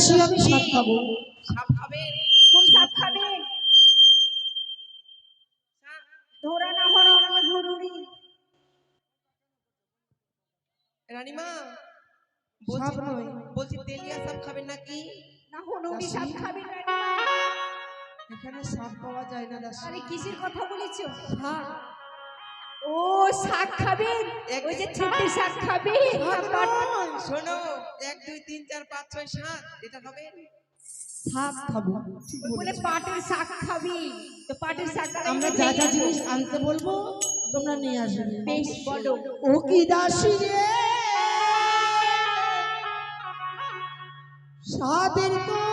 দাসী আমি সাপ খাব। সাপ খাবেন কোন সাপ খাবেন ধরা না হরা আমার জরুরি। রানীমা সাপ বলছি নয়। বলছি তেলিয়া সাপ খাবেন নাকি? না দাসী। সাপ খাবেন না এখানে সাপ পাওয়া যায় না দাসী। আরে কিসের কথা বলেছ? সাপ। ও শাক খাবেন ওই যে ছেটে শাক নয়, শোনো এক দুই তিন চার পাঁচ ছয় সাত। এটা খাবেন সাপ খাব। বলে পাটের শাক খাবি। তো পাটের শাক আমরা যা যা জিনিস আনতে বলব তোমরা নিয়ে আসবে। বেশ বলো। ও কি দাসী রে? সাদের তোমরা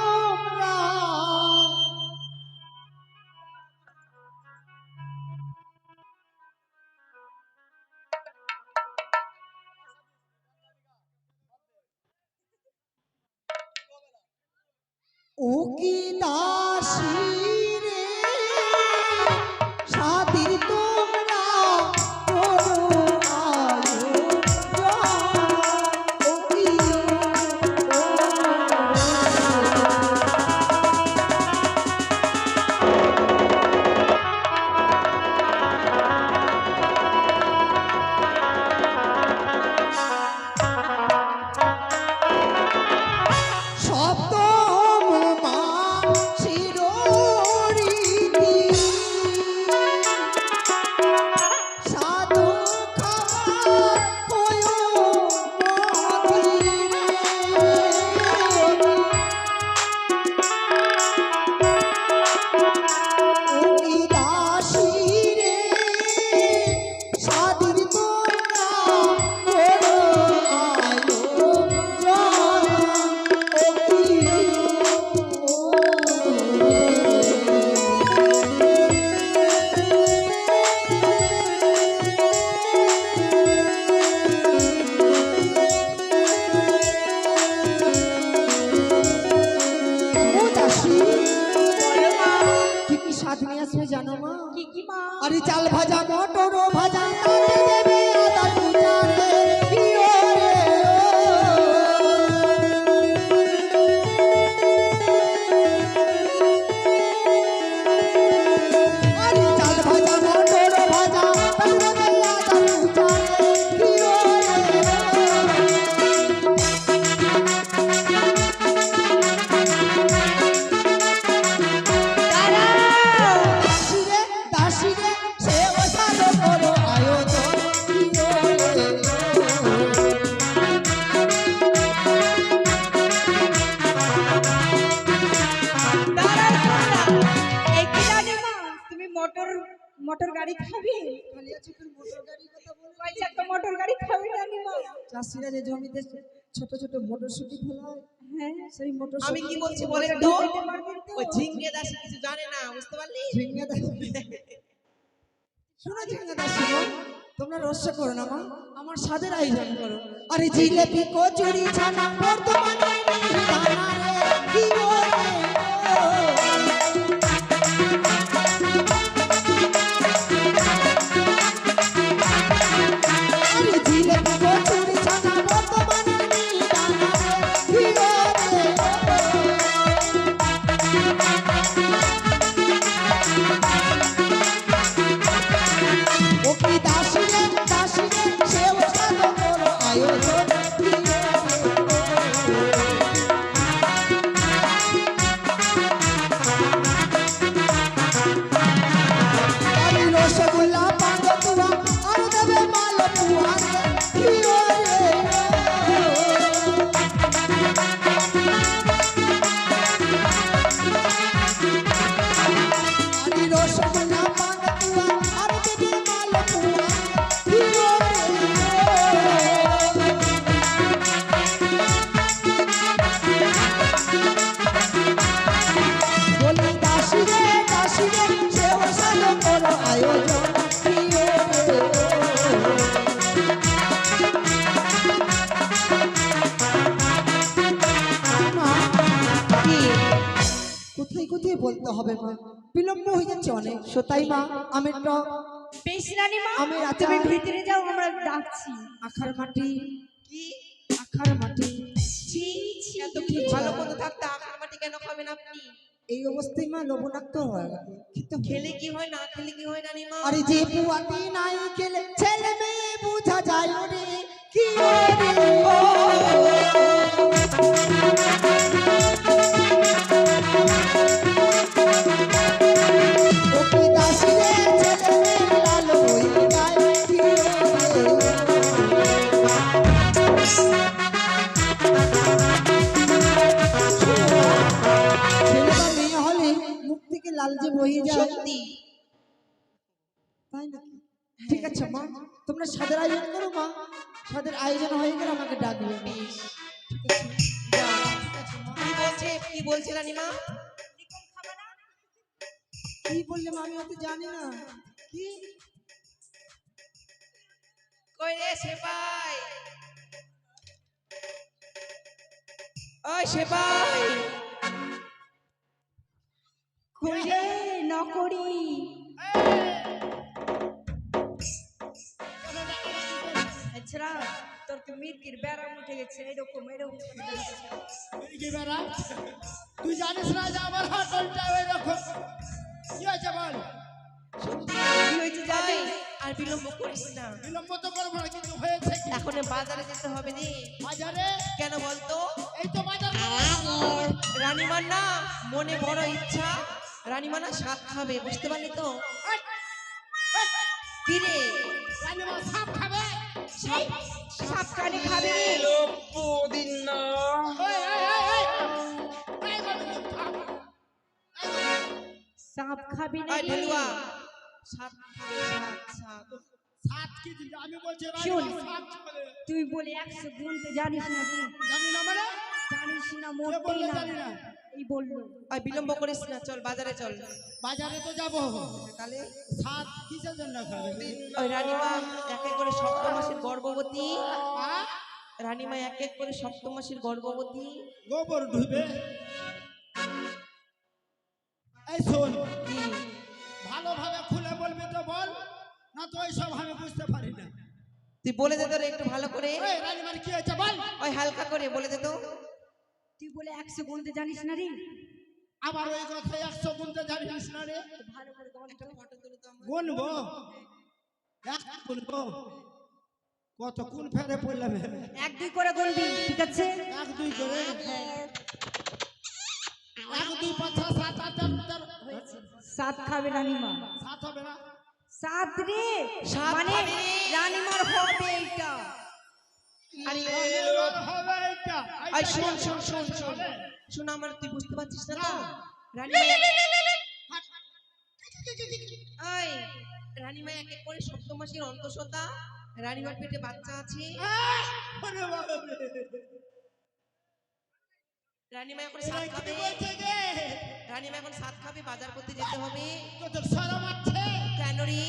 জানো মা? কি কি মা? আরে চাল ভাজা মটর ভাজা দেবে আদা তুই কিও চাষিরা যে জমিতে ছোট ছোট মটরশুটি ফেলায় হ্যাঁ। সেই আমি কি বলছি বলেন তো ঢুকাতে পারবেন তো? ওই ঝিঙ্গে দাসী কিছু জানে না বুঝতে পারলি? ঝিঙ্গা দাও শোনো ঝিঙ্গা দাও তোমরা রস্য করো না মা। আমার সাদের আয়োজন করো। আরে জিলেপি কচুরি ছানা বর্তমানে হবে। মা বিলম্ব হয়ে যাচ্ছে অনেক। সোতাই মা আমের টক বেশ রানী মা আমি রাজা। তুমি ভিতরে যাও আমরা ডাকছি। আখার মাটি। কি? আখার মাটি। ছি ছি এত কি ভালো? মতো থাকতে আখার মাটি কেন খাবেন আপনি? এই অবস্থায় মা লবণাক্ত হয় হয়। খেলে কি হয় না খেলে কি হয় রানীমা আরে যে পুয়াতি নাই খেলে ছেলে মেয়ে বুঝা যায় রে। কি ওরে তাই নাকি ঠিক আছে মা। তোমরা সাদের আয়োজন করো মা। সাদের আয়োজন হয়ে গেলে আমাকে ডাকবে। কি বলছে? কি বলছে রানীমা কি বললে মা? আমি অত জানি না। কি? কই রে সেপাই? ওই সেপাই। কইলে নকরি। তোর তো মির্কির ব্যারাম উঠে গেছে? এরকম এরকম। তুই জানিস না যে আমার হাটলটা এরকম? কি হয়েছে বল? কি হয়েছে যাবে আর বিলম্ব করিস না। বিলম্ব তো করব না কিন্তু হয়েছে এখন বাজারে যেতে হবে রে। বাজারে? কেন বলতো? এই তো বাজার রানীমার না মনে বড় ইচ্ছা। রানীমা না স্বাদ খাবে বুঝতে পারলি তো? কি রে রানীমা সাপ সাপ খাবে সাপ না স্বাদ সাপ। কি দিল? আমি বলছি সাপ। তুই বলে একশো গুনতে জানিস না জানি না মানে? জানিস না মোটেই বলল না। জানি না? এই বলল। ওই বিলম্ব করিস না চল বাজারে চল। বাজারে তো যাব। তাহলে? সাপ কিসের জন্য খাবে? ওই রানীমা এক এক করে সপ্তম মাসের গর্ভবতী। রানীমা এক এক করে সপ্তম মাসের গর্ভবতী। গোবর ঢুবে এই শোন ভালোভাবে খুলে বলবি তো বল না তো সব আমি বুঝতে পারি না। তুই বলে দে তোর একটু ভালো করে। ওই রানীমার কি হয়েছে বল। ওই হালকা করে বলে দে তো। তুই বলে একশো গুনতে জানিস না রে? আবার ওই কথা একশো গুনতে জানিস না রে? ভালো করে গুনবো? এক গুনবো? কত কোন ফেরে পড়লাম? এক দুই করে গুনবি ঠিক আছে? এক দুই করে? এক দুই পাঁচ সাত আট সাত খাবে রানীমা। সাত হবে না? সাত রে? মানে। রানীমার হবে এইটা। আরে রানীমার হবে এইটা, আই এইটা শোন কি শোন শোন হবে? শোন শোন আমার তুই বুঝতে পারছিস না তো না। রানীমা রানীমা এক এক করে সপ্তম মাসের অন্তঃসত্ত্বা রানীমার পেটে বাচ্চা আছে। রানীমা এখন সাত খাবে? রানীমা এখন সাত খাবে বাজার করতে যেতে হবে তোদের শরম আছে? কেন রে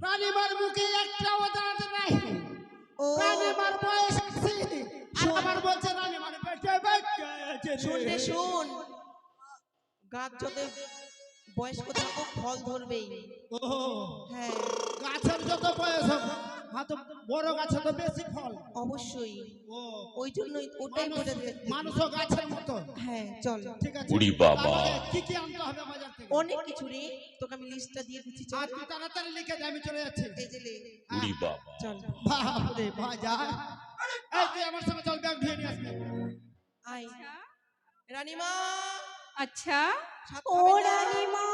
রানীমার মুখে একটাও দাঁত নাই রানীমার বয়স আর আবার বলছে রানীমার পেটে। শোন রে শোন। গাছ যত বয়স্ক থাকুক ফল ধরবেই। ও। হ্যাঁ। গাছের যত বয়স হোক বড় গাছে তো বেশি ফল। অবশ্যই। ও। ওই জন্যই ওটাই মানুষ বলে মানুষও গাছের মতো হ্যাঁ চল। ঠিক আছে? বাবা। কি কি আনতে হবে বাজার থেকে অনেক কিছু রে তোকে আমি লিস্টটা দিয়ে দিচ্ছি চল। আর তুই তাড়াতাড়ি লিখে দে আমি চলে যাচ্ছি। এই যে লে, উড়ি বাবা। চল। বাপরে বাজার এই তুই আমার সঙ্গে চল ব্যাগ ধুয়ে নিয়ে আসবি। আয়। রানীমা। আচ্ছা। ও? রানীমা।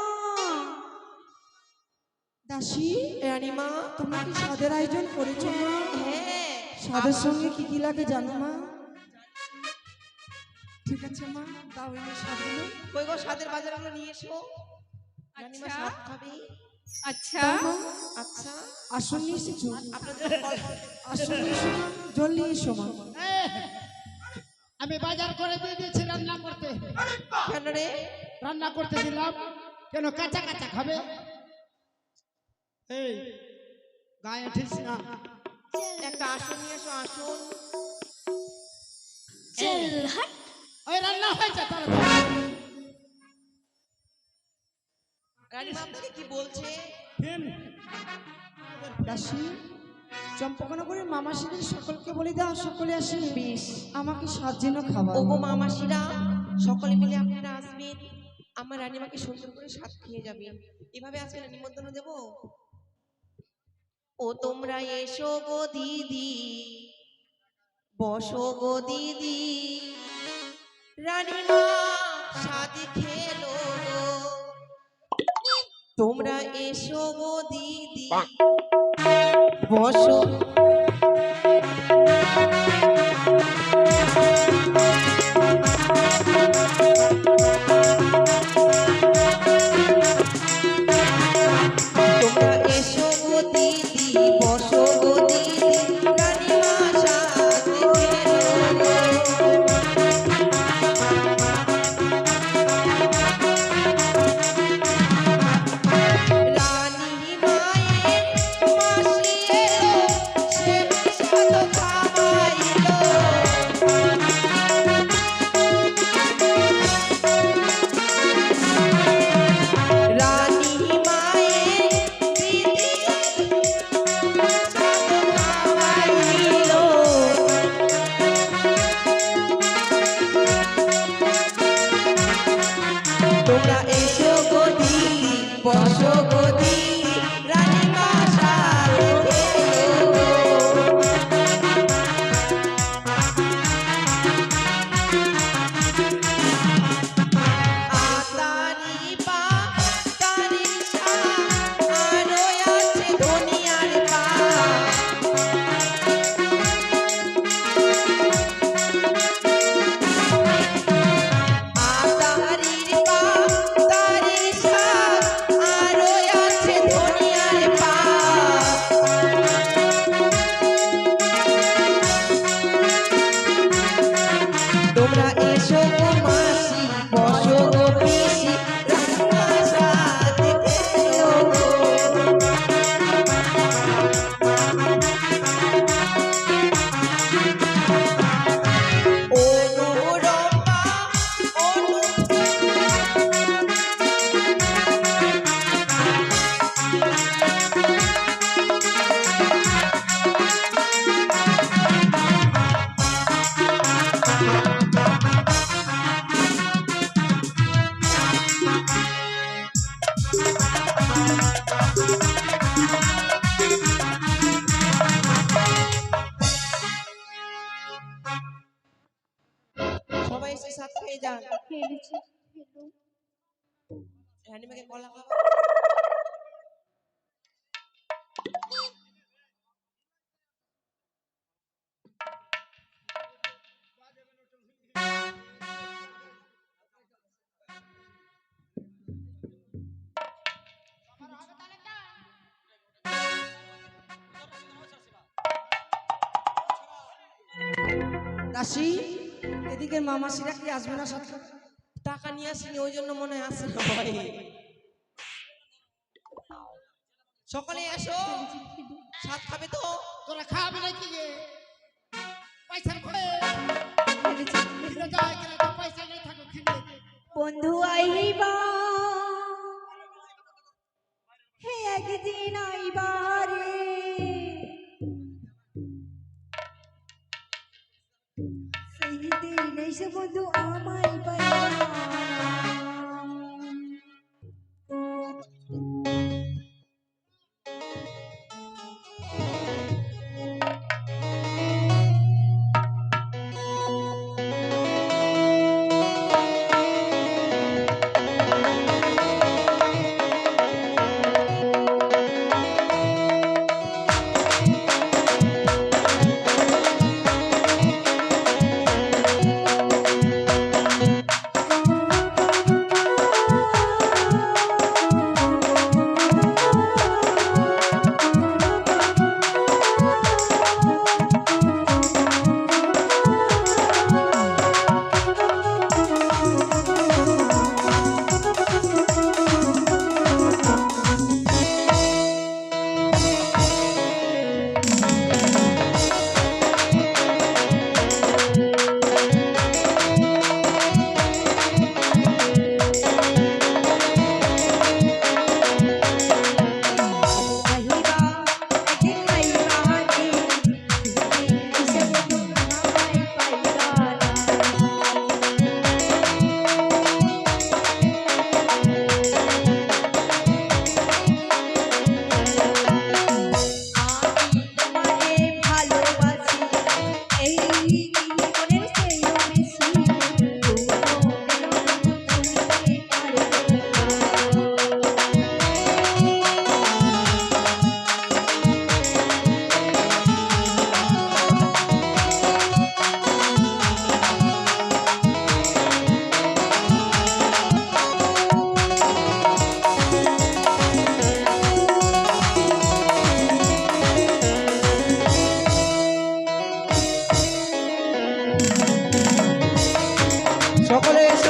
দাসী রানীমা তোমরা কি সাদের আয়োজন করেছ মা? হ্যাঁ। সাদের সঙ্গে কি কি লাগে জানো মা? ঠিক আছে মা? দাও এই সাদগুলো কই গো সাদের বাজারগুলো নিয়ে এসো। রানীমা আচ্ছা। সাত খাবে। আচ্ছা। আচ্ছা। আসন নিয়ে এসেছ আপনাদের কল- আসন নিয়ে এসো জল নিয়ে এসো মা। আমি বাজার করে দিয়ে দিয়েছি রান্না করতে। কেন রে? রান্না করতে দিলাম। কেন কাঁচা কাঁচা খাবে? এই গায়ে ঠিস না। একটা আসন নিয়ে এসো আসুন। আসন ওই রান্না হয়েছে তার রানীমা আপনাকে কি বলছে দাসী চম্পকনগরের মামাসিদের সকলকে বলে দাও সকলে আসে বেশ আমাকে সাত দিন খাবার ওগো মামাসিরা সকলে মিলে আপনারা আসবেন আমার রানীমাকে সুন্দর করে সাত খেয়ে যাবে এভাবে না নিমন্ত্রণ দেব ও তোমরা এসো গো দিদি বসো গো দিদি রানীমা সাথে খেলো। তোমরা এসো গো দিদি। বসো। দাসী এদিকে মামাসিরা কি আসবে না সাথে? টাকা নিয়ে আসিনি ওই জন্য মনে হয় আসে না সকলে এসো। সাত খাবে তো। তোরা খাবি নাকি রে পয়সা পয়সা নেই থাকো বন্ধু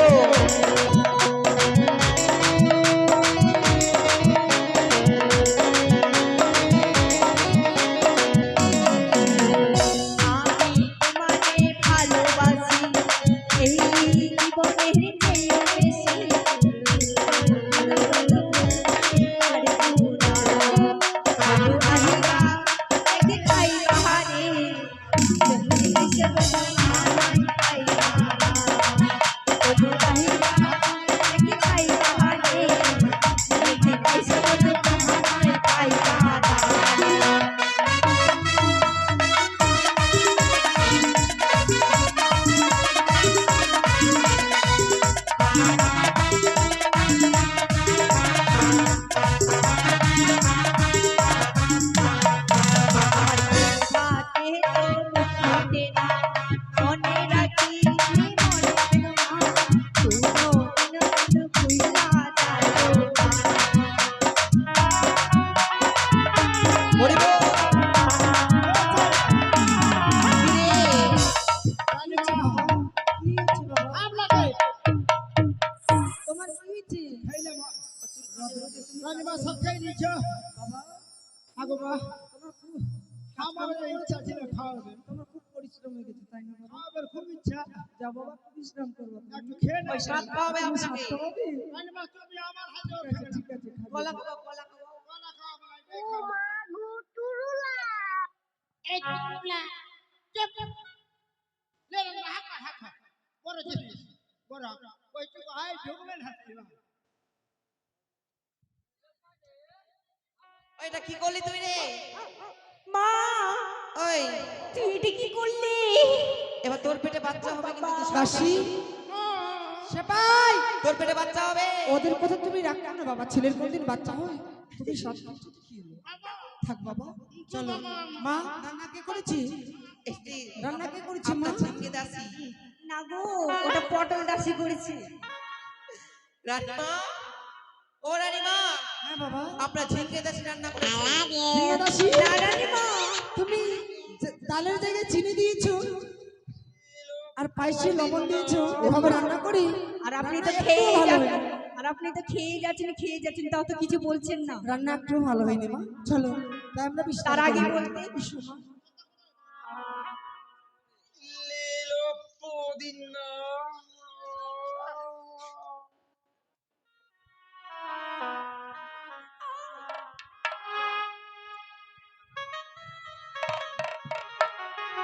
মহলে মা খুব আমার ইচ্ছা ছিল খাওয়াবে তোমার খুব পরিশ্রম হয়ে গেছে তাই না খাওয়াবার খুব ইচ্ছা। যা বাবা খুব বিশ্রাম করব একটু খেয়ে নাও। সাত পাবে আপনাকে স্বাস্থ্য হবে তুমি আমার হাতে আচ্ছা, ঠিক আছে খাব। কলা খাও কলা খাও। কলা খাওয়া আমার এই খাওয়া লে রে হাকা হাকা বড় জিনিস। বড় ওই তো আই ঢুকবেন হাতে ওইটা কি করলি তুই রে? মা ওই। তুই এটা কি করলি? এবার তোর পেটে বাচ্চা হবে কিন্তু তুই সেপাই তোর পেটে বাচ্চা হবে। ওদের কথা তুমি রাখবে না বাবা। ছেলের কোনদিন বাচ্চা হয়? তুমি সব কি হলো? থাক বাবা। চলো। মা রান্না কে করেছি? রান্না কে করেছি মা? ঝিঙ্গে দাসি। না গো ওটা পটল দাসি করেছে। রানীমা ও রানীমা। বাবা আমরা ঝিঙ্গে দাসি রান্না করেছি ঝিঙে দাসী? না রানীমা তুমি ডালের জায়গায় চিনি দিয়েছ আর পায়েসে লবণ দিয়েছ এভাবে রান্না করি? আর আপনি তো রান্না খেয়ে। আর আপনি তো খেয়ে যাচ্ছেন খেয়ে যাচ্ছেন তাও তো কিছু বলছেন না। রান্না একটু ভালো হয়নি মা। চলো তাই আমরা তার আগে বলতে। এসো মা। লীলো পুদিনা